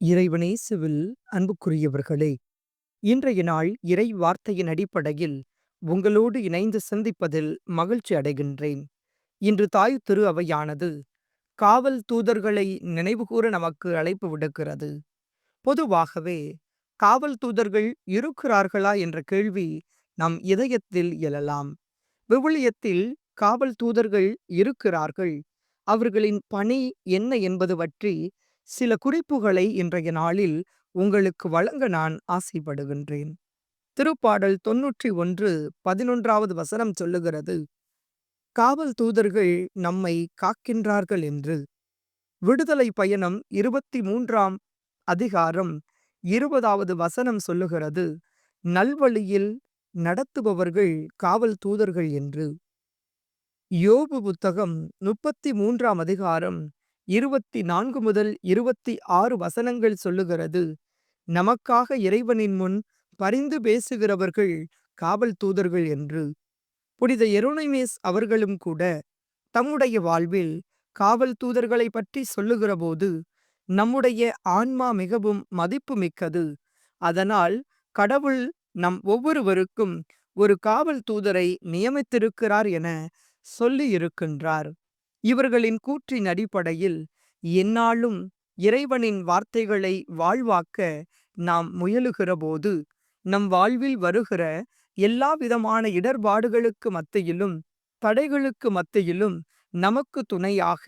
இறைவனேசுவில் அன்புக்குரியவர்களே இன்றைய நாள் இறை வார்த்தையின் அடிப்படையில் உங்களோடு இணைந்து சிந்திப்பதில் மகிழ்ச்சி அடைகின்றேன். இன்று தாய் திரு அவையானது காவல் தூதர்களை நினைவுகூர நமக்கு அழைப்பு விடுக்கிறது. பொதுவாகவே காவல் தூதர்கள் இருக்கிறார்களா என்ற கேள்வி நம் இதயத்தில் எழலாம். விவிலியத்தில் காவல் தூதர்கள் இருக்கிறார்கள். அவர்களின் பணி என்ன என்பது பற்றி சில குறிப்புகளை இன்றைய நாளில் உங்களுக்கு வழங்க நான் ஆசைப்படுகின்றேன். திருப்பாடல் தொன்னூற்றி ஒன்று பதினொன்றாவது வசனம் சொல்லுகிறது காவல் தூதர்கள் நம்மை காக்கின்றார்கள் என்று. விடுதலை பயணம் இருபத்தி மூன்றாம் அதிகாரம் இருபதாவது வசனம் சொல்லுகிறது நல்வழியில் நடத்துபவர்கள் காவல் தூதர்கள் என்று. யோபு புத்தகம் முப்பத்தி மூன்றாம் அதிகாரம் இருபத்தி நான்கு முதல் இருபத்தி ஆறு வசனங்கள் சொல்லுகிறது. நமக்காக இறைவனின் முன் பரிந்து பேசுகிறவர்கள் காவல் தூதர்கள் என்று. புனித எரோனைமேஸ் அவர்களும் கூட தம்முடைய வாழ்வில் காவல் தூதர்களை பற்றி சொல்லுகிறபோது நம்முடைய ஆன்மா மிகவும் மதிப்பு மிக்கது அதனால் கடவுள் நம் ஒவ்வொருவருக்கும் ஒரு காவல் தூதரை நியமித்திருக்கிறார் என சொல்லி இருக்கின்றார் இவர்களின் கூற்றின் அடிப்படையில் எந்நாளும் இறைவனின் வார்த்தைகளை வாழ்வாக்க நாம் முயலுகிறபோது நம் வாழ்வில் வருகிற எல்லா விதமான இடர்பாடுகளுக்கு மத்தியிலும் தடைகளுக்கு மத்தியிலும் நமக்கு துணையாக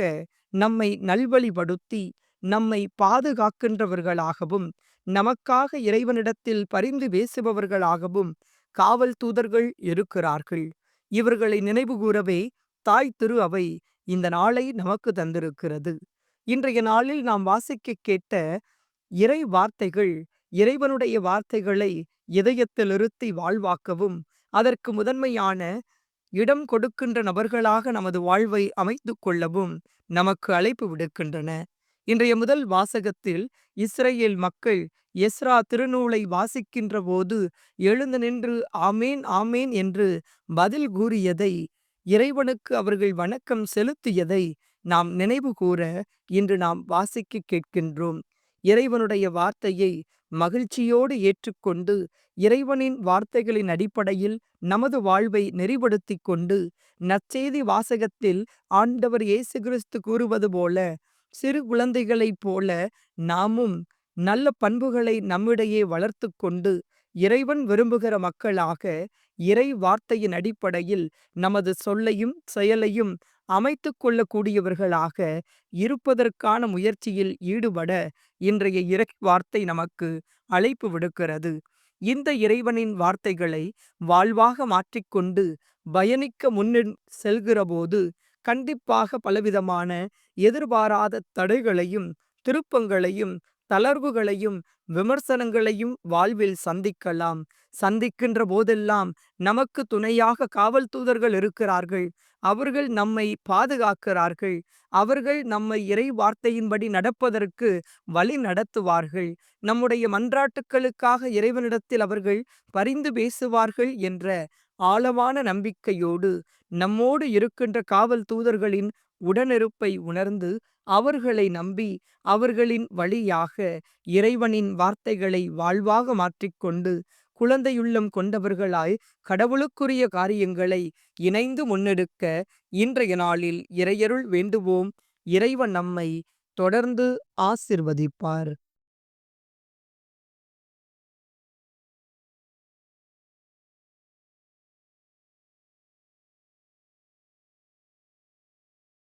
நம்மை நல்வழிபடுத்தி நம்மை பாதுகாக்கின்றவர்களாகவும் நமக்காக இறைவனிடத்தில் பரிந்து பேசுபவர்களாகவும் காவல் தூதர்கள் இருக்கிறார்கள். இவர்களை நினைவுகூரவே தாய் திரு அவை இந்த நாளை நமக்கு தந்திருக்கிறது. இன்றைய நாளில் நாம் வாசிக்க கேட்ட இறை வார்த்தைகள் இறைவனுடைய வார்த்தைகளை இதயத்தில் இருத்தி வாழ்வாக்கவும் அதற்கு முதன்மையான இடம் கொடுக்கின்ற நபர்களாக நமது வாழ்வை அமைத்து கொள்ளவும் நமக்கு அழைப்பு விடுக்கின்றன. இன்றைய முதல் வாசகத்தில் இஸ்ரேல் மக்கள் எஸ்ரா திருநூலை வாசிக்கின்ற போது எழுந்து நின்று ஆமேன் ஆமேன் என்று பதில் கூறியதை இறைவனுக்கு அவர்கள் வணக்கம் செலுத்தியதை நாம் நினைவு கூற இன்று நாம் வாசிக்க கேட்கின்றோம். இறைவனுடைய வார்த்தையை மகிழ்ச்சியோடு ஏற்றுக்கொண்டு இறைவனின் வார்த்தைகளின் அடிப்படையில் நமது வாழ்வை நெறிப்படுத்தி கொண்டு நற்செய்தி வாசகத்தில் ஆண்டவர் இயேசு கிறிஸ்து கூறுவது போல சிறு குழந்தைகளைப் போல நாமும் நல்ல பண்புகளை நம்மிடையே வளர்த்து கொண்டு இறைவன் விரும்புகிற மக்களாக இறை வார்த்தையின் அடிப்படையில் நமது சொல்லையும் செயலையும் அமைத்து கொள்ளக்கூடியவர்களாக இருப்பதற்கான முயற்சியில் ஈடுபட இன்றைய இறை வார்த்தை நமக்கு அழைப்பு விடுக்கிறது. இந்த இறைவனின் வார்த்தைகளை வாழ்வாக மாற்றிக்கொண்டு பயணிக்க முன்னின் செல்கிறபோது கண்டிப்பாக பலவிதமான எதிர்பாராத தடைகளையும் திருப்பங்களையும் தளர்வுகளையும் விமர்சனங்களையும் வாழ்வில் சந்திக்கலாம். சந்திக்கின்ற போதெல்லாம் நமக்கு துணையாக காவல் தூதர்கள் இருக்கிறார்கள். அவர்கள் நம்மை பாதுகாக்கிறார்கள். அவர்கள் நம்மை இறை வார்த்தையின்படி நடப்பதற்கு வழி நடத்துவார்கள். நம்முடைய மன்றாட்டுக்களுக்காக இறைவனிடத்தில் அவர்கள் பரிந்து பேசுவார்கள் என்ற ஆழமான நம்பிக்கையோடு நம்மோடு இருக்கின்ற காவல் தூதர்களின் உடனிருப்பை உணர்ந்து அவர்களை நம்பி அவர்களின் வழியாக இறைவனின் வார்த்தைகளை வாழ்வாக மாற்றிக்கொண்டு குழந்தையுள்ளம் கொண்டவர்களாய் கடவுளுக்குரிய காரியங்களை இணைந்து முன்னெடுக்க இன்றைய நாளில் இறையருள் வேண்டுவோம். இறைவன் நம்மை தொடர்ந்து ஆசிர்வதிப்பார்.